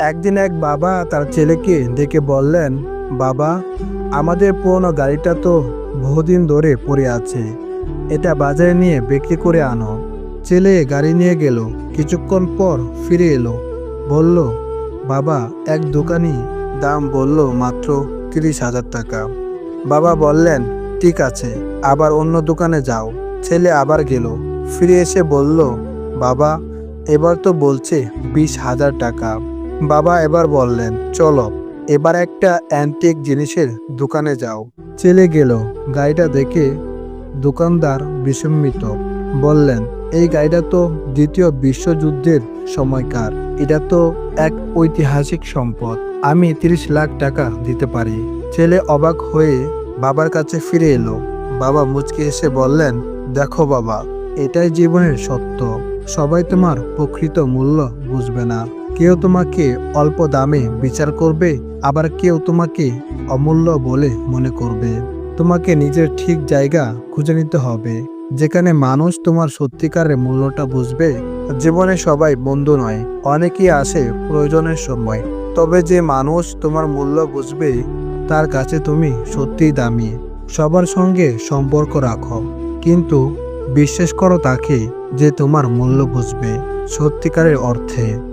একদিন এক বাবা তার ছেলেকে ডেকে বললেন, বাবা, আমাদের পুরনো গাড়িটা তো বহুদিন ধরে পড়ে আছে। এটা বাজারে নিয়ে বিক্রি করে আনো। ছেলে গাড়ি নিয়ে গেল। কিছুক্ষণ পর ফিরে এলো। বলল, বাবা, এক দোকানি দাম বলল মাত্র তিরিশ হাজার টাকা। বাবা বললেন, ঠিক আছে, আবার অন্য দোকানে যাও। ছেলে আবার গেল। ফিরে এসে বলল, বাবা, এবার তো বলছে বিশ হাজার টাকা। বাবা এবার বললেন, চলো, এবার একটা অ্যান্টিক জিনিসের দোকানে যাও। ছেলে গেল। গাড়িটা দেখে দোকানদার বিস্মিত বললেন, এই গাড়িটা তো দ্বিতীয় বিশ্বযুদ্ধের সময়কার। এটা তো এক ঐতিহাসিক সম্পদ। আমি তিরিশ লাখ টাকা দিতে পারি। ছেলে অবাক হয়ে বাবার কাছে ফিরে এলো। বাবা মুচকে এসে বললেন, দেখো বাবা, এটাই জীবনের সত্য। সবাই তোমার প্রকৃত মূল্য বুঝবে না। কেউ তোমাকে অল্প দামে বিচার করবে, আবার কেউ তোমাকে অমূল্য বলে মনে করবে। তোমাকে নিজের ঠিক জায়গা খুঁজে নিতে হবে, যেখানে মানুষ তোমার সত্যিকারের মূল্যটা বুঝবে। জীবনে সবাই বন্ধু নয়, অনেকেই আসে প্রয়োজনের সময়। তবে যে মানুষ তোমার মূল্য বুঝবে, তার কাছে তুমি সত্যিই দামি। সবার সঙ্গে সম্পর্ক রাখো। কিন্তু বিশ্বাস করো তাকে যে তোমার মূল্য বুঝবে সত্যিকারের অর্থে।